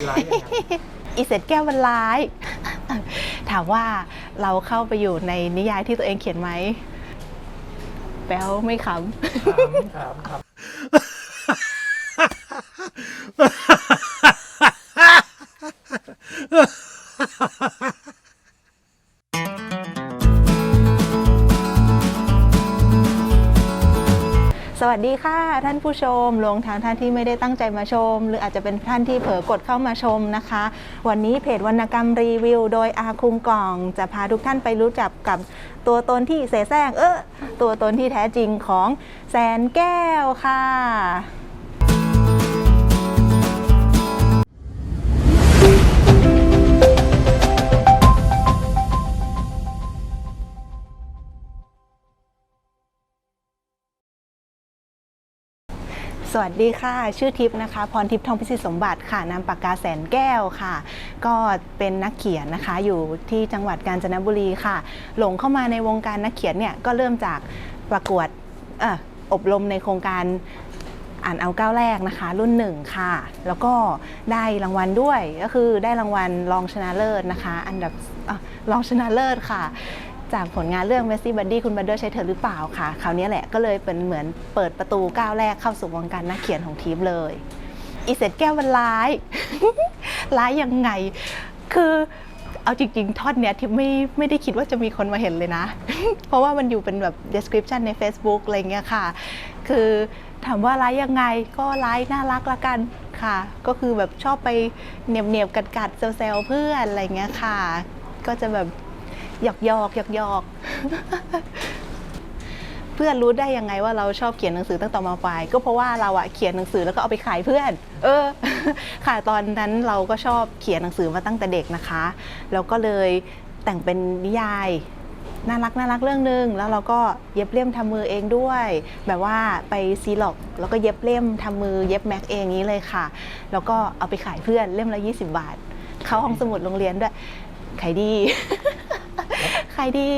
ร้ายยังไงอีเสร็จแก้วมันร้าย ถามว่าเราเข้าไปอยู่ในนิยายที่ตัวเองเขียนไหมแป๊วไม่ขถามถามถามำ วัสดีค่ะ ท่านผู้ชมรวมทั้งท่านที่ไม่ได้ตั้งใจมาชม หรืออาจจะเป็นท่านที่เผลอกดเข้ามาชมนะคะ วันนี้เพจวรรณกรรมรีวิว โดยอาคุงกล่อง จะพาทุกท่านไปรู้จักกับตัวตนที่เสแสร้งเออตัวตนที่แท้จริงของแสนแก้วค่ะ วัสดีค่ะ ชื่อทิพย์นะคะ พรทิพย์ทองพิสิทธิสมบัติค่ะนามปากกาแสนแก้วค่ะ ก็เป็นนักเขียนนะคะ อยู่ที่จังหวัดกาญจนบุรีค่ะ หลงเข้ามาในวงการนักเขียนเนี่ยก็เริ่มจากประกวดอออบรมในโครงการอ่านเอาก้าวแรกนะคะ รุ่นหนึ่งค่ะ แล้วก็ได้รางวัลด้วยก็คือได้รางวัลรองชนะเลิศนะคะ อันดับอรองชนะเลิศค่ะ จากผลงานเรื่อง Messy Buddy คุณบัดเดอร์ใช้เธอหรือเปล่าค่ะคราวนี้แหละก็เลยเป็นเหมือนเปิดประตูก้าวแรกเข้าสู่วงการนักเขียนของทีมเลย อีเสร็จแก้วมันร้าย ร้ายยังไง คือเอาจริงๆท่อนเนี้ยที่ไม่ไม่ได้คิดว่าจะมีคนมาเห็นเลยนะ เพราะว่ามันอยู่เป็นแบบ description ใน Facebook อะไรเงี้ยค่ะ คือถามว่าร้ายยังไงก็ร้ายน่ารักละกันค่ะ ก็คือแบบชอบไปเหนียบเนียบกัดกัดเซลล์เพื่อนอะไรเงี้ยค่ะ ก็จะแบบ หยอกหยอกหยอกหยอกเพื่อนรู้ได้ยังไงว่าเราชอบเขียนหนังสือตั้งแต่มาปลายก็เพราะว่าเราอะเขียนหนังสือแล้วก็เอาไปขายเพื่อน เออ ค่ะตอนนั้นเราก็ชอบเขียนหนังสือมาตั้งแต่เด็กนะคะแล้วก็เลยแต่งเป็นนิยายน่ารักน่ารักเรื่องหนึ่งแล้วเราก็เย็บเล่มทำมือเองด้วย แบบว่าไปซีล็อกแล้วก็เย็บเล่มทำมือเย็บแม็กเองนี้เลยค่ะ แล้วก็เอาไปขายเพื่อนเล่มละ 20 บาท เข้าห้องสมุดโรงเรียนด้วยขายดี ขายดี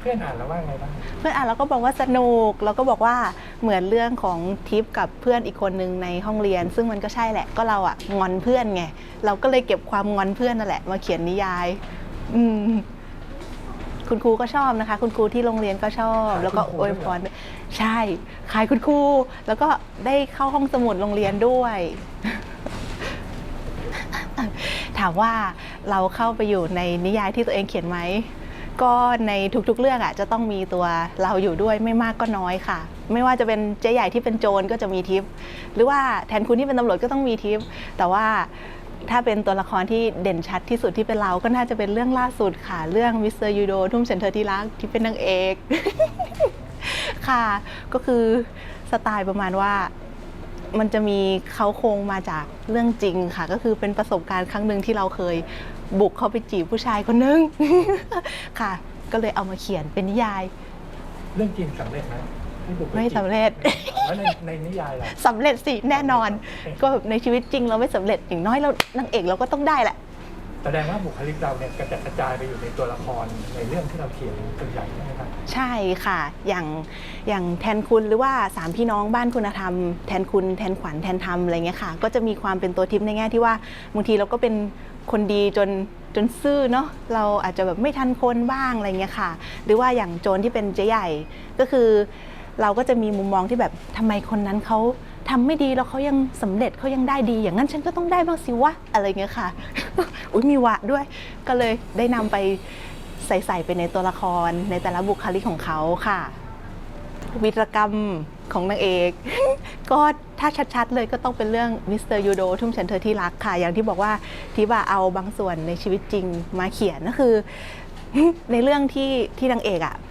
เพื่อนอ่านแล้วว่าไงบ้างเพื่อนอ่านแล้วก็บอกว่าสนุก แล้วก็บอกว่าเหมือนเรื่องของทิปกับเพื่อนอีกคนนึงในห้องเรียน ซึ่งมันก็ใช่แหละก็เราอะงอนเพื่อนไงเราก็เลยเก็บความงอนเพื่อนนั่นแหละมาเขียนนิยาย อืมคุณครูก็ชอบนะคะ คุณครูที่โรงเรียนก็ชอบ แล้วก็อวยพรด้วยใช่ ขายคุณครูแล้วก็ได้เข้าห้องสมุดโรงเรียนด้วย ถามว่าเราเข้าไปอยู่ในนิยายที่ตัวเองเขียนไหม ก็ในทุกๆเรื่องอะจะต้องมีตัวเราอยู่ด้วยไม่มากก็น้อยค่ะ ไม่ว่าจะเป็นเจ๊ใหญ่ที่เป็นโจรก็จะมีทิป หรือว่าแทนคุณที่เป็นตำรวจก็ต้องมีทิป แต่ว่าถ้าเป็นตัวละครที่เด่นชัดที่สุดที่เป็นเราก็น่าจะเป็นเรื่องล่าสุดค่ะ เรื่องมิสเตอร์ยูโดทุ่มฉันเธอที่รักที่เป็นนางเอก ค่ะ ก็คือสไตล์ประมาณว่า มันจะมีเขาโครงมาจากเรื่องจริงค่ะ ก็คือเป็นประสบการณ์ครั้งหนึ่งที่เราเคยบุกเข้าไปจีบผู้ชายคนนึง ค่ะ ก็เลยเอามาเขียนเป็นนิยาย เรื่องจริงสำเร็จไหมที่บุกปไม่จีบสำเร็จ แล้วในในนิยายล่ะ สำเร็จสิแน่นอน ก็แบบในชีวิตจริงเราไม่สำเร็จอย่างน้อยเรานางเอกเราก็ต้องได้แหละ แสดงว่าบุคลิกเราเนี่ยกระจัดกระจายไปอยู่ในตัวละครในเรื่องที่เราเขียนส่วนใหญ่ใช่ไหมครับใช่ค่ะ อย่างอย่างแทนคุณหรือว่าสามพี่น้องบ้านคุณธรรม แทนคุณแทนขวัญแทนธรรมอะไรเงี้ยค่ะ ก็จะมีความเป็นตัวทิพย์ในแง่ที่ว่าบางทีเราก็เป็นคนดีจนจนซื่อเนาะเราอาจจะแบบไม่ทันคนบ้างอะไรเงี้ยค่ะ หรือว่าอย่างโจรที่เป็นเจ๊ใหญ่ก็คือ เราก็จะมีมุมมองที่แบบทำไมคนนั้นเขา ทำไม่ดีแล้วเขายังสำเร็จเขายังได้ดี อย่างนั้นฉันก็ต้องได้บ้างสิวะอะไรเงี้ยค่ะ อุ้ยมีวะด้วย ก็เลยได้นำไปใส่ใส่ไปในตัวละครในแต่ละบุคลิกของเขาค่ะ วิรกรรมของนางเอก ก็ถ้าชัดๆเลยก็ต้องเป็นเรื่องมิสเตอร์ยูโดทุ่มฉันเธอที่รักค่ะ อย่างที่บอกว่าทิบาเอาบางส่วนในชีวิตจริงมาเขียนก็คือ ในเรื่องที่ที่นางเอกอะแบบ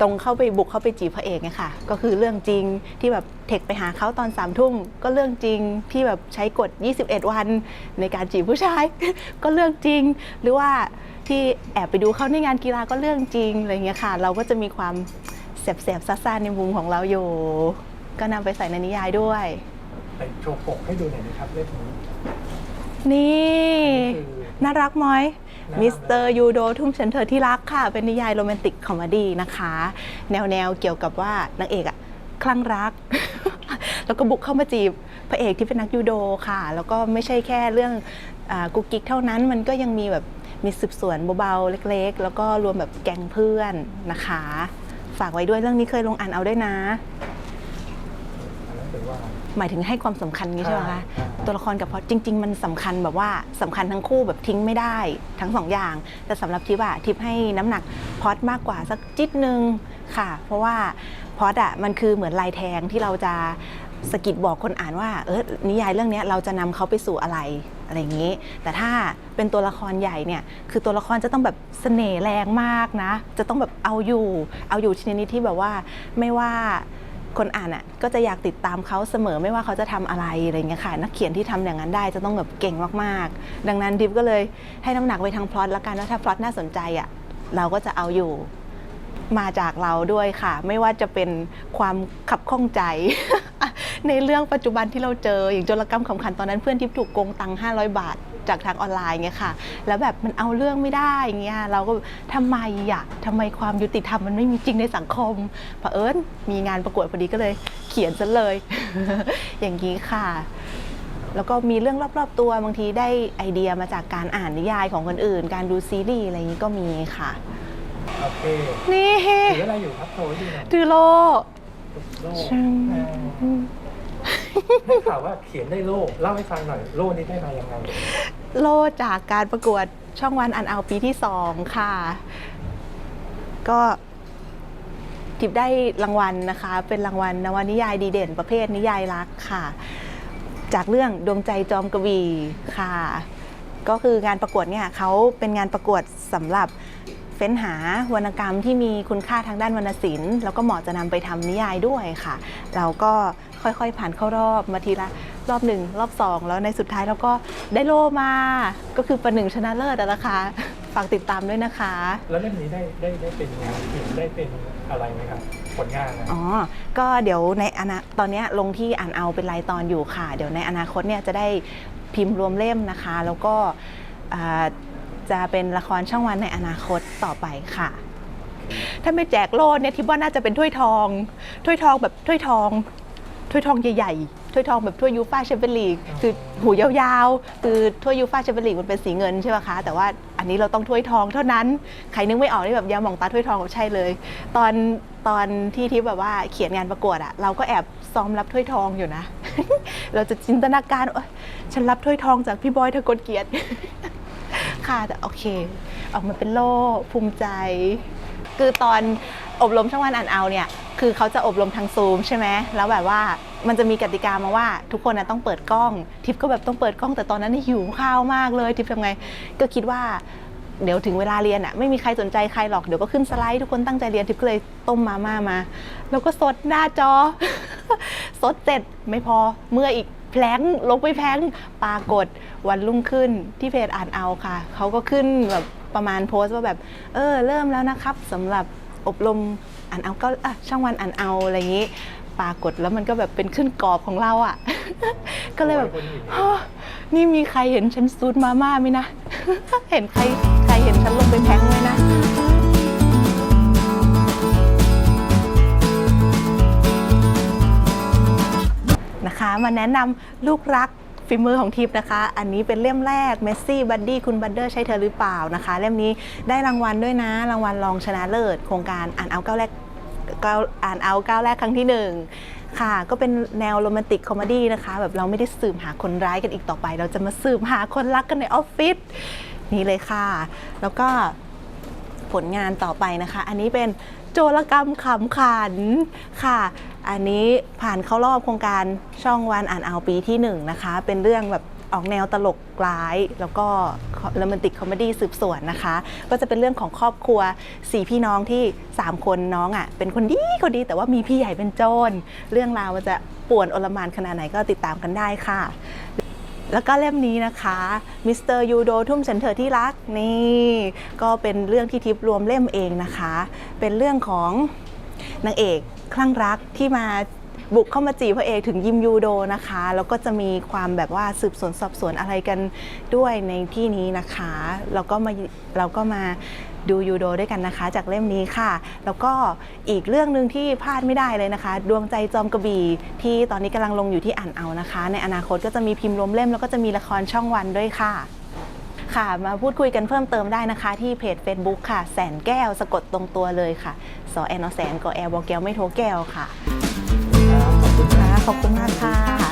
ตรงเข้าไปบุกเข้าไปจีบพระเอกไงค่ะ ก็คือเรื่องจริงที่แบบเทคไปหาเขาตอนสามทุ่มก็เรื่องจริงที่แบบใช้กฎ 21 วันในการจีบผู้ชาย ก็เรื่องจริง หรือว่าที่แอบไปดูเขาในงานกีฬาก็เรื่องจริงอะไรเงี้ยค่ะ เราก็จะมีความแสบๆซ่าๆในมุมของเราอยู่ ก็นำไปใส่ในนิยายด้วยไปโชว์ปกให้ดูหน่อยนะครับเล่มนี้นี่คือน่ารักไหมน่ารัก มิสเตอร์ยูโดทุ่มฉันเธอที่รักค่ะ เป็นนิยายโรแมนติกคอมเมดี้นะคะ แนวแนวเกี่ยวกับว่านางเอกอะคลั่งรัก แล้วก็บุกเข้ามาจีบพระเอกที่เป็นนักยูโดค่ะ แล้วก็ไม่ใช่แค่เรื่องกุ๊กกิ๊กเท่านั้นมันก็ยังมีแบบมีสืบสวนเบาๆเล็ก ๆ แล้วก็รวมแบบแก๊งเพื่อนนะคะ ฝากไว้ด้วยเรื่องนี้เคยลงอ่านเอาด้วยนะ อันนั้นเป็นว่า หมายถึงให้ความสำคัญงี้ใช่ไหมคะใช่ตัวละครกับพล็อตจริง ๆ มันสำคัญแบบว่าสำคัญทั้งคู่แบบทิ้งไม่ได้ทั้งสองอย่าง แต่สำหรับทิปอะทิปให้น้ำหนักพล็อตมากกว่าสักจิตนึงค่ะ เพราะว่าพล็อตอะมันคือเหมือนลายแทงที่เราจะสะกิดบอกคนอ่านว่าเออนิยายเรื่องเนี้ยเราจะนำเขาไปสู่อะไรอะไรอย่างนี้ แต่ถ้าเป็นตัวละครใหญ่เนี่ย คือตัวละครจะต้องแบบเสน่ห์แรงมากนะ จะต้องแบบเอาอยู่ เอาอยู่ชนิดที่แบบว่าไม่ว่า คนอ่านอะก็จะอยากติดตามเขาเสมอไม่ว่าเขาจะทำอะไรอะไรเงี้ยค่ะ นักเขียนที่ทำอย่างนั้นได้จะต้องแบบเก่งมากๆ ดังนั้นดิฟก็เลยให้น้ำหนักไปทางพล็อตละกันว่าถ้าพล็อตน่าสนใจอะเราก็จะเอาอยู่มาจากเราด้วยค่ะ ไม่ว่าจะเป็นความขับข้องใจ ในเรื่องปัจจุบันที่เราเจออย่างโจรกรรมขำขันตอนนั้นเพื่อนทิพถูกโกงตังค์500 บาท จากทางออนไลน์เงี้ยค่ะ แล้วแบบมันเอาเรื่องไม่ได้เงี้ยเราก็ทำไมอะทำไมความยุติธรรมมันไม่มีจริงในสังคมเผอิญมีงานประกวดพอดีก็เลยเขียนซะเลย อย่างนี้ค่ะแล้วก็มีเรื่องรอบๆตัวบางทีได้ไอเดียมาจากการอ่านนิยายของคนอื่น การดูซีรีส์อะไรอย่างนี้ก็มีค่ะ โอเค นี่ถืออะไรอยู่ครับโทรให้ดูหน่อยถือโลโล่ช่างเออ ได้ข่าวว่าเขียนได้โล่เล่าให้ฟังหน่อยโล่นี้ได้มายังไงโล่จากการประกวดช่องวันอันเอาปีที่สองค่ะ ก็ทิปได้รางวัลนะคะ เป็นรางวัลนวนิยายดีเด่นประเภทนิยายรักค่ะ จากเรื่องดวงใจจอมกวีค่ะ ก็คืองานประกวดเนี่ยเขาเป็นงานประกวดสำหรับ เฟ้นหาวรรณกรรมที่มีคุณค่าทางด้านวรรณศิลป์แล้วก็เหมาะจะนำไปทำนิยายด้วยค่ะ เราก็ค่อยๆผ่านเข้ารอบมาทีละรอบหนึ่งรอบสองแล้วในสุดท้ายเราก็ได้โล่มา ก็คือประหนึ่งชนะเลิศอะนะคะฝากติดตามด้วยนะคะ แล้วเล่มนี้ได้ได้ได้เป็นงานเขียนได้เป็นอะไรไหมครับผลงานนะอ๋อ ก็เดี๋ยวในอนาตอนเนี้ยลงที่อ่านเอาเป็นรายตอนอยู่ค่ะ เดี๋ยวในอนาคตเนี่ยจะได้พิมพ์รวมเล่มนะคะ แล้วก็อ่า จะเป็นละครช่องวันในอนาคตต่อไปค่ะ ถ้าไม่แจกโล่เนี่ยทิพย์ว่าน่าจะเป็นถ้วยทอง ถ้วยทองแบบถ้วยทอง ถ้วยทองใหญ่ๆ ถ้วยทองแบบถ้วยยูฟ่าแชมเปี้ยนลีกคือหูยาวๆ คือถ้วยยูฟ่าแชมเปี้ยนลีกมันเป็นสีเงินใช่ไหมคะ แต่ว่าอันนี้เราต้องถ้วยทองเท่านั้น ใครนึกไม่ออกนี่แบบยามองตาถ้วยทองก็ใช่เลย ตอนตอนที่ทิพย์แบบว่าเขียนงานประกวดอะเราก็แอบซ้อมรับถ้วยทองอยู่นะ เราจะจินตนาการว่าเอ้ยฉันรับถ้วยทองจากพี่บอยทะกลเกียรติ ค่ะแต่โอเค ออกมาเป็นโล่ภูมิใจ คือตอนอบรมช่องวันอ่านเอาเนี่ย คือเขาจะอบรมทางซูมใช่ไหมแล้วแบบว่ามันจะมีกติกามาว่าทุกคนนะต้องเปิดกล้อง ทิปก็แบบต้องเปิดกล้องแต่ตอนนั้นน่หิวข้าวมากเลย ทิปทำไงก็คิดว่าเดี๋ยวถึงเวลาเรียนอะไม่มีใครสนใจใครหรอกเดี๋ยวก็ขึ้นสไลด์ทุกคนตั้งใจเรียนทิปก็เลยต้มมาม่ามา แล้วก็สดหน้าจอ สดเสร็จไม่พอเมื่ออีก แพลงลงไปแพลงปรากฏวันรุ่งขึ้นที่เพจอ่านเอาค่ะ เขาก็ขึ้นแบบประมาณโพสต์ว่าแบบ เออ เริ่มแล้วนะครับสำหรับอบรมอ่านเอาก็อะช่างวันอ่านเอาอะไรอย่างนี้ปรากฏแล้วมันก็แบบเป็นขึ้นกรอบของเราอะ ก็เลยแบบนี่มีใครเห็นฉันซูดมาม่าไหมนะ เห็นใครใครเห็นฉันลงไปแพงไหม มาแนะนำลูกรักฝีมือของทิพย์นะคะ อันนี้เป็นเล่มแรกเมสซี่บัดดี้คุณบัตเดอร์ใช่เธอหรือเปล่านะคะ เล่มนี้ได้รางวัลด้วยนะ รางวัลรองชนะเลิศ โครงการอ่านเอาเก้าแรกอ่านเอาเก้าแรกครั้งที่หนึ่งค่ะก็เป็นแนวโรแมนติกคอมเมดี้นะคะ แบบเราไม่ได้สืบหาคนร้ายกันอีกต่อไป เราจะมาสืบหาคนรักกันในออฟฟิศนี่เลยค่ะ แล้วก็ผลงานต่อไปนะคะ อันนี้เป็นโจรกรรมขำขันค่ะ อันนี้ผ่านเข้ารอบโครงการช่องวันอ่านเอาปีที่หนึ่งนะคะ เป็นเรื่องแบบออกแนวตลกร้าย แล้วก็โรแมนติกคอมเมดี้สืบสวนนะคะ ก็จะเป็นเรื่องของครอบครัวสี่พี่น้องที่ 3 คนน้องอะเป็นคนดีคนดี แต่ว่ามีพี่ใหญ่เป็นโจรเรื่องราวมันจะป่วนโอลมานขนาดไหนก็ติดตามกันได้ค่ะ แล้วก็เล่มนี้นะคะมิสเตอร์ยูโดทุ่มฉันเธอที่รักนี่ ก็เป็นเรื่องที่ทิพย์รวมเล่มเองนะคะ เป็นเรื่องของ นางเอกคลั่งรักที่มาบุกเข้ามาจีบพระเอกถึงยิมยูโดนะคะ แล้วก็จะมีความแบบว่าสืบสวนสอบสวนอะไรกันด้วยในที่นี้นะคะแล้วก็มาเราก็มาดูยูโดด้วยกันนะคะ จากเล่มนี้ค่ะ แล้วก็อีกเรื่องหนึ่งที่พลาดไม่ได้เลยนะคะ ดวงใจจอมกระบี่ที่ตอนนี้กำลังลงอยู่ที่อ่านเอานะคะ ในอนาคตก็จะมีพิมพ์รวมเล่มแล้วก็จะมีละครช่องวันด้วยค่ะ ค่ะ มาพูดคุยกันเพิ่มเติมได้นะคะ ที่เพจ Facebook ค่ะ แสนแก้วสะกดตรงตัวเลยค่ะ สอแอนอแสนกอแอลบอแก้วไม่โทรแก้วค่ะ ขอบคุณค่ะ ขอบคุณมากค่ะ